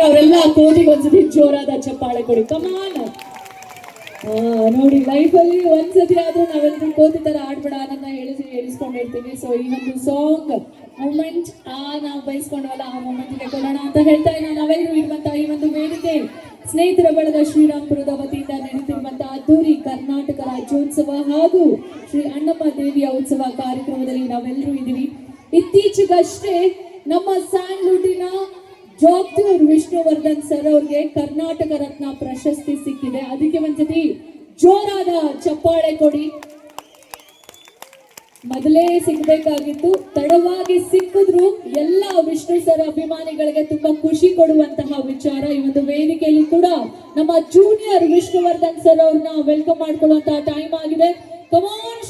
ಅವರೆಲ್ಲ ಕೋಟಿಗೆ ಒಂದ್ಸತಿ ಜೋರಾದ ಚಪ್ಪಾಳೆ ಕೊಡಿ. ಕಮಾನ್ ನೋಡಿ ಲೈಫಲ್ಲಿ ಒಂದ್ಸತಿ ಆದ್ರೂ ನಾವೆಲ್ಲರೂ ಕೋತಿ ತರ ಆಡ್ಬೇಡ ಅನ್ನ ಹೇಳಿಸಿ ಹೇಳಿಸ್ಕೊಂಡಿರ್ತೀವಿ ಸೊ ಈ ಒಂದು ಸಾಂಗ್ ಮೂಮೆಂಟ್ ಆ, ನಾವು ಬಯಸ್ಕೊಂಡವಲ್ಲ, ಆ ಮೂಮೆಂಟ್ಗೆ ಕೊಡೋಣ ಅಂತ ಹೇಳ್ತಾ ಇದ್ದೀನಿ ನಾವೆಲ್ಲರೂ ಇರುವಂತಹ ಈ ಒಂದು ವೇದಿಕೆ. ಸ್ನೇಹಿತರ ಬಳಗ ಶ್ರೀರಾಮ್ಪುರದ ವತಿಯಿಂದ ನಡೆಯುತ್ತಿರುವಂತಹ ಅದ್ದೂರಿ ಕರ್ನಾಟಕ ರಾಜ್ಯೋತ್ಸವ ಹಾಗೂ ಶ್ರೀ ಅಣ್ಣಮ್ಮ ದೇವಿಯ ಉತ್ಸವ ಕಾರ್ಯಕ್ರಮದಲ್ಲಿ ನಾವೆಲ್ಲರೂ ಇದ್ದೀವಿ. ಇತ್ತೀಚೆಗಷ್ಟೇ ನಮ್ಮ ಸ್ಯಾಂಡ್ಲುಟಿನ ಜೋಗ್ತೂರ್ ವಿಷ್ಣುವರ್ಧನ್ ಸರ್ ಅವ್ರಿಗೆ ಕರ್ನಾಟಕ ರತ್ನ ಪ್ರಶಸ್ತಿ ಸಿಕ್ಕಿದೆ. ಅದಕ್ಕೆ ಒಂದ್ಸತಿ ಜೋರಾದ ಚಪ್ಪಾಳೆ ಕೊಡಿ. ಮೊದಲೇ ಸಿಗ್ಬೇಕಾಗಿತ್ತು. ತಡವಾಗಿ ಸಿಕ್ಕಿದ್ರು. ಎಲ್ಲ ವಿಷ್ಣು ಸರ್ ಅಭಿಮಾನಿಗಳಿಗೆ ತುಂಬಾ ಖುಷಿ ಕೊಡುವಂತಹ ವಿಚಾರ ಈ ಒಂದು ವೇದಿಕೆಯಲ್ಲಿ ಕೂಡ ನಮ್ಮ ಜೂನಿಯರ್ ವಿಷ್ಣುವರ್ಧನ್ ಸರ್ ಅವ್ರನ್ನ ವೆಲ್ಕಮ್ ಮಾಡ್ಕೊಳ್ಳುವಂತಹ ಟೈಮ್ ಆಗಿದೆ. ಕಮಾನ್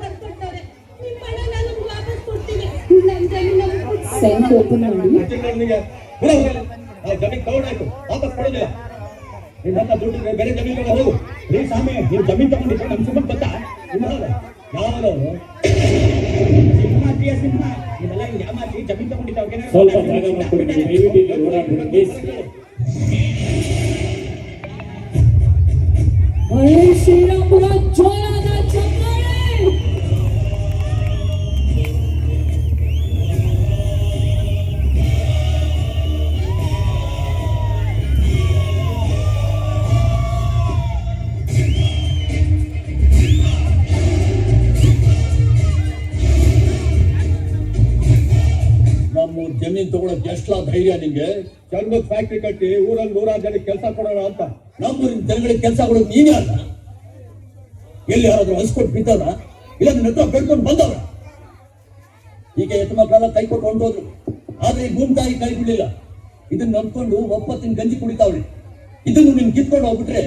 ಬರ್ಕೊಡ್ತಾರೆ ನಿಮ್ಮ ಹಣನ ನಮ್ಗೆ ವಾಪಸ್ ಕೊಡ್ತೀವಿ ನಮ್ ಜಮೀನ್ ನಮ್ಗೆ ಕೊಡ್ಸಿ. ಸೆಂಟ್ ಓಪನ್ ಮಾಡಿ ನಿಮಗೆ ಜಮೀನ್ ತಗೊಂಡಾಯ್ತು ವಾಪಸ್ ಕೊಡೋದಿಲ್ಲ ನಿನ್ನ ಹತ್ರ ದುಡ್ಡು ಇದ್ರೆ ಬೇರೆ ಜಮೀನ್ ಹೋಗು ರೀ ಸ್ವಾಮಿ ನೀವು ಜಮೀನ್ ತಗೊಂಡಿದ್ದು ನಮ್ ಸುಮ್ಮನೆ ಗೊತ್ತಾ ಯಾರು ಯಾರು ಸಿಂಹಾಟಿಯ ಸಿಂಹ ಇದೆಲ್ಲ ಹಿಂಗೆ ಯಾಮಾರಿ ಜಮೀನ್ ತಗೊಂಡಿದ್ದಾವೆ ಸ್ವಲ್ಪ ಜಾಗ ಮಾಡ್ಕೊಡಿ, ದಯವಿಟ್ಟು ಇಲ್ಲಿ ಓಡಾಡ್ಬೇಡಿ, please. ಒಳ್ಳೆ ಶ್ರೀರಾಮ್ಪುರ ಜೋರಾದ ಚಪ್ಪಾಳೆ ನಮ್ಮ ಜಮೀನ್ ತಗೊಳಕ್ ಎಷ್ಟಲ ಧೈರ್ಯ ನಿಂಗೆ ಚರ್ಮದ ಫ್ಯಾಕ್ಟ್ರಿ ಕಟ್ಟಿ, ಊರಲ್ಲಿ ನೂರಾರು ಜನಕ್ಕೆ ಕೆಲಸ ಕೊಡೋಣ ಅಂತ. ನಮ್ಮೂರಿನ ಜನಗಳಿಗೆ ಕೆಲಸ ಕೊಡೋದು ನೀನೇ ಅಲ್ಲ. ಎಲ್ಲಿ ಯಾರಾದ್ರೂ ಹಸ್ಕೊಟ್ಟು ಬಿದ್ದದ ಇಲ್ಲ ನಿನ್ನ ಹತ್ರ ಬೆಳ್ಕೊಂಡು ಬಂದವ್ರ? ಈಗ ಎತ್ತ ಮಕ್ಕಳೆಲ್ಲ ಕೈ ಕೊಟ್ಟು ಹೊಂಟೋದ್ರು. ಆದ್ರೆ ಈ ಭೂಮಿ ತಾಯಿ ಕೈ ಬಿಡಲಿಲ್ಲ. ಇದನ್ನ ನಂಬ್ಕೊಂಡು ಒಪ್ಪತ್ತಿನ ಗಂಜಿ ಕುಡಿತಾವ್ರಿ ಇದನ್ನು ನಿನ್ ಕಿತ್ಕೊಂಡು ಹೋಗ್ಬಿಟ್ರೆ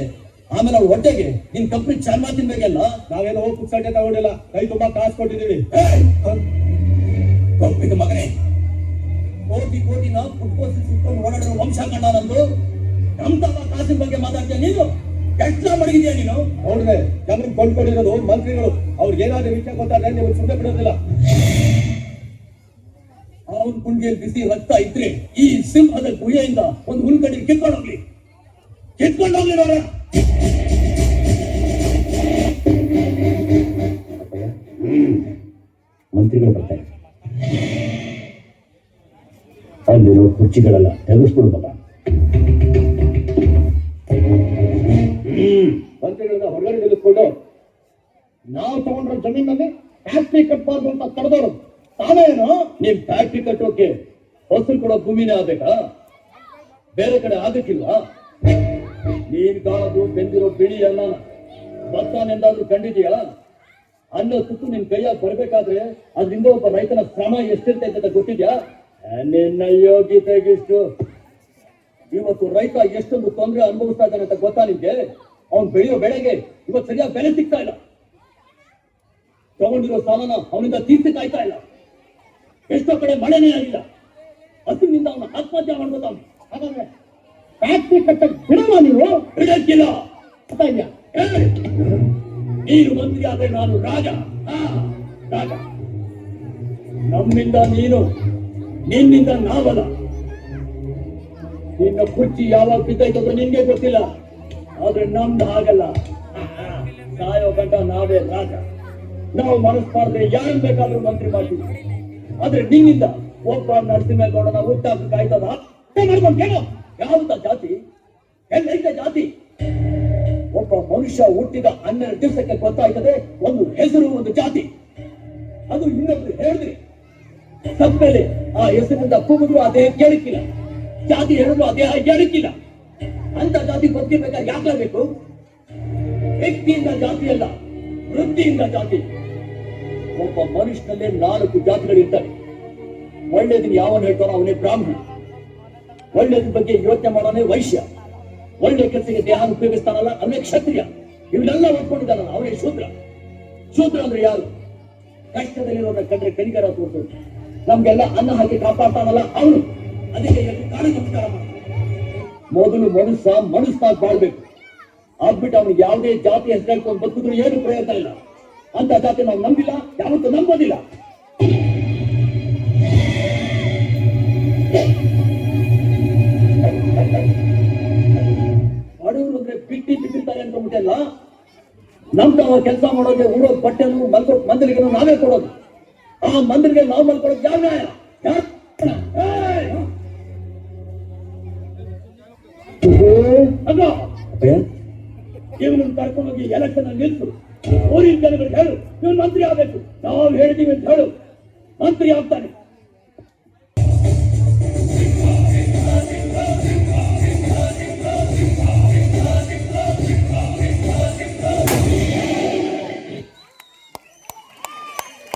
ಆಮೇಲೆ ಅವ್ಳ ಹೊಟ್ಟೆಗೆ, ನಿನ್ ಕಂಪ್ನಿ ಚೆನ್ನಾಗಿ ತಿನ್ಬೇಕಲ್ಲ? ನಾವೇನೋ ಹೋಗಿ ಪುಕ್ಸಟ್ಟೆ ತಗೊಂಡಿಲ್ಲ. ಕೈ ತುಂಬಾ ಕಾಸು ಕೊಪ್ಪಿದ ಮಗನೇ. ಕೋಟಿ ಕೋಟಿನ ಫುಟ್ಬಾಲ್ ಸುತ್ಕೊಂಡು ಓಡಾಡೋ ವಂಶ ಕಂಡ ನಂದು. ತಮ್ಮ ಕಾಸಿನ ಬಗ್ಗೆ ಮಾತಾಡ್ತೀಯ ನೀನು? ಕೆಟ್ಟ ಮಡಗಿದ್ಯಾ ನೀನು? ನೋಡ್ರೆ ನಮ್ಗೆ ಕೊಂಡ್ಕೊಂಡಿರೋದು ಮಂತ್ರಿಗಳು. ಅವ್ರಿಗೆ ಏನಾದ್ರೂ ವಿಷಯ ಗೊತ್ತಾದ್ರೆ ನೀವು ಸುಮ್ಮನೆ ಬಿಡೋದಿಲ್ಲ. ಅವನ ಕುಂಡಿಯಲ್ಲಿ ಬಿಸಿ ರಕ್ತ ಇದ್ರೆ ಈ ಸಿಂಹದ ಗುಹೆಯಿಂದ ಒಂದು ಹೋಗ್ಲಿ. ಕಿತ್ಕೊಂಡು ಹೋಗ್ಲಿ ನೋಡ ಮಂತ್ರಿಗಳು ಬರ್ತಾರೆ. ಅಲ್ಲಿರೋ ಕುರ್ಚಿಗಳೆಲ್ಲ ತೆಗೆಸ್ಬಿಡು ನಿಲ್ಲಿಸ್ಕೊಂಡು ನಾವು ತಗೊಂಡ್ರ ಜಮೀನಲ್ಲಿ ಫ್ಯಾಕ್ಟ್ರಿ ಕಟ್ಬಾರ್ದು ಅಂತ ತಡೆದವರು ತಾವೇನು ನಿಮ್ ಫ್ಯಾಕ್ಟ್ರಿ ಕಟ್ಟೋಕೆ ಹೊಸರು ಕೊಡೋ ಭೂಮಿನೇ ಆಗ್ಬೇಕಾ? ಬೇರೆ ಕಡೆ ಆಗಕ್ಕಿಲ್ಲ ನೀನ್ ಕಾಣೋದು ಬೆಂದಿರೋ ಬಿಳಿ ಎಲ್ಲ ಬರ್ತಾನೆ ಎಂದಾದ್ರೂ ಕಂಡಿದೀಯಾ ಅನ್ನೋ ಸುತ್ತು ನಿನ್ ಕೈಯಾಗ ಬರ್ಬೇಕಾದ್ರೆ ಅದ್ರಿಂದ ಒಬ್ಬ ರೈತನ ಶ್ರಮ ಎಷ್ಟಿರ್ತೈತೆ ಅಂತ ಗೊತ್ತಿದ್ಯಾ? ನಿನ್ನ ಯೋಗ್ಯತೆಗಿಷ್ಟು. ಇವತ್ತು ರೈತ ಎಷ್ಟೊಂದು ತೊಂದರೆ ಅನುಭವಿಸ್ತಾ ಇದ್ದಾನೆ ಅಂತ ಗೊತ್ತಾ ನಿಮ್ಗೆ ಅವ್ನ್ ಬೆಳೆಯೋ ಬೆಳೆಗೆ ಇವತ್ತು ಸರಿಯಾಗಿ ಬೆಲೆ ಸಿಗ್ತಾ ಇಲ್ಲ. ತಗೊಂಡಿರೋ ಸಾಲನ ಅವನಿಂದ ತೀರ್ಸಕ್ ಆಯ್ತಾ ಇಲ್ಲ. ಎಷ್ಟೋ ಕಡೆ ಮಳೆನೇ ಆಗಿಲ್ಲ. ಹಸುವಿನಿಂದ ಅವನು ಆತ್ಮಹತ್ಯೆ ಮಾಡ್ಬೋದವ್ನು ಹಾಗಾದ್ರೆ ಫ್ಯಾಕ್ಟ್ರಿ ಕಟ್ಟಕ್ ಬಿಡಲ್ಲ ನೀವು ಬಿಡಕ್ಕಿಲ್ಲ ನೀನು ಮಂತ್ರಿ ಆದ್ರೆ ನಾನು ರಾಜ. ರಾಜ. ನಮ್ಮಿಂದ ನೀನು, ನಿನ್ನಿಂದ ನಾವಲ್ಲ. ನಿನ್ನ ಕುರ್ಚಿ ಯಾವಾಗ ಬಿದ್ದಾಯ್ತು ನಿನ್ಗೆ ಗೊತ್ತಿಲ್ಲ. ಆದ್ರೆ ನಮ್ದು ಆಗಲ್ಲ ಸಾಯೋ ಗಂಟ ನಾವೇ ರಾಜ. ನಾವು ಮನಸ್ಪಾರ್ದೆ ಯಾರು ಬೇಕಾದ್ರೂ ಮಂತ್ರಿ ಮಾಡ್ತೀವಿ. ಆದ್ರೆ ನಿನ್ನಿಂದ ಒಬ್ಬ ನರಸಿಂಹೇಗೌಡನ ಹುಟ್ಟಾಕ ಆಯ್ತದ? ಮಾಡ್ಕೊಂಡೇನೋ ಯಾವ್ದ ಜಾತಿ? ಎಲ್ಲೈತೆ ಜಾತಿ? ಒಬ್ಬ ಮನುಷ್ಯ ಹುಟ್ಟಿದ ಹನ್ನೆರಡು ದಿವಸಕ್ಕೆ ಗೊತ್ತಾಯ್ತದೆ, ಒಂದು ಹೆಸರು, ಒಂದು ಜಾತಿ. ಅದು ಇನ್ನೊಬ್ರು ಹೇಳಿದ್ರಿ. ತಪ್ಪೇಲೆ ಆ ಹೆಸರಿಂದ ಕೂಗಿದ್ರು, ಅದೇ ಕೇಳಿಕ್ಕಿಲ್ಲ ಜಾತಿ ಹೇಳಿದ್ರು ಅದೇ ಕೇಳಕ್ಕಿಲ್ಲ ಅಂತ ಜಾತಿ ಗೊತ್ತಿರ್ಬೇಕಾದ್ರೆ ಯಾಕಾಗಬೇಕು ವ್ಯಕ್ತಿಯಿಂದ ಜಾತಿ ಅಲ್ಲ, ವೃತ್ತಿಯಿಂದ ಜಾತಿ. ಒಬ್ಬ ಮನುಷ್ಯನಲ್ಲೇ ನಾಲ್ಕು ಜಾತಿಗಳಿರ್ತವೆ. ಒಳ್ಳೇದನ್ನ ಯಾವನು ಹೇಳ್ತಾರೋ ಅವನೇ ಬ್ರಾಹ್ಮಣ. ಒಳ್ಳೇದ್ ಬಗ್ಗೆ ಯೋಚನೆ ಮಾಡೋನೇ ವೈಶ್ಯ. ಒಳ್ಳೆ ಕೆಲಸಕ್ಕೆ ದೇಹ ಉಪಯೋಗಿಸ್ತಾನಲ್ಲ, ಅವನೇ ಕ್ಷತ್ರಿಯ. ಇವನ್ನೆಲ್ಲ ಒಪ್ಕೊಂಡಿದ್ದಾನಲ್ಲ, ಅವನೇ ಶೂದ್ರ. ಶೂದ್ರ ಅಂದ್ರೆ ಯಾರು? ಕಷ್ಟದಲ್ಲಿರೋರ ಕಂಡ್ರೆ ಕನಿಕರ ತೋರ್ಸು ನಮ್ಗೆಲ್ಲ ಅನ್ನ ಹಾಕಿ ಕಾಪಾಡ್ತಾನಲ್ಲ ಅವನು. ಅದಕ್ಕೆ ಕಾಲು ನಮಸ್ಕಾರ. ಮೊದಲು ಮನುಷ್ಯ ಮನುಷ್ಯನಾಗಿ ಬಾಳ್ಬೇಕು. ಆಗ್ಬಿಟ್ಟು ಅವನಿಗೆ ಯಾವುದೇ ಜಾತಿ ಹೆಸರು ಹೇಳ್ಕೊಂಡು ಬದುಕಿದ್ರು ಏನು ಪ್ರಯತ್ನ ಇಲ್ಲ. ಅಂತ ಜಾತಿ ನಾವು ನಂಬಿಲ್ಲ, ಯಾವತ್ತೂ ನಂಬೋದಿಲ್ಲ. ಬಡವರು ಅಂದ್ರೆ ಬಿಟ್ಟಿ ಬಿಟ್ಟಿರ್ತಾರೆ ಅನ್ಕೊಂಡ್ಬಿಟ್ಟಲ್ಲ ನಮ್ ತಾವ ಕೆಲಸ ಮಾಡೋದೆ ಊರೋ ಬಟ್ಟೆನು ಮಲ್ಕೋ ಮಂದಿರಿಗೂ ನಾವೇ ಕೊಡೋದು. ಆ ಮಂದಿರಿಗೆ ನಾವು ಮಲ್ಕೊಳ್ಳೋದು ಯಾವ ನ್ಯಾಯ? ಇವನನ್ನು ಕರ್ಕೊಂಡೋಗಿ ಎಲೆಕ್ಷನ್ ನಿಂತು ನಿಲ್ಸು. ಊರಿನ ಜನಗಳಿಗೆ ಹೇಳು ಇವನು ಮಂತ್ರಿ ಆಗ್ಬೇಕು. ನಾವು ಹೇಳಿದೀವಿ ಅಂತ ಹೇಳು. ಮಂತ್ರಿ ಆಗ್ತಾನೆ.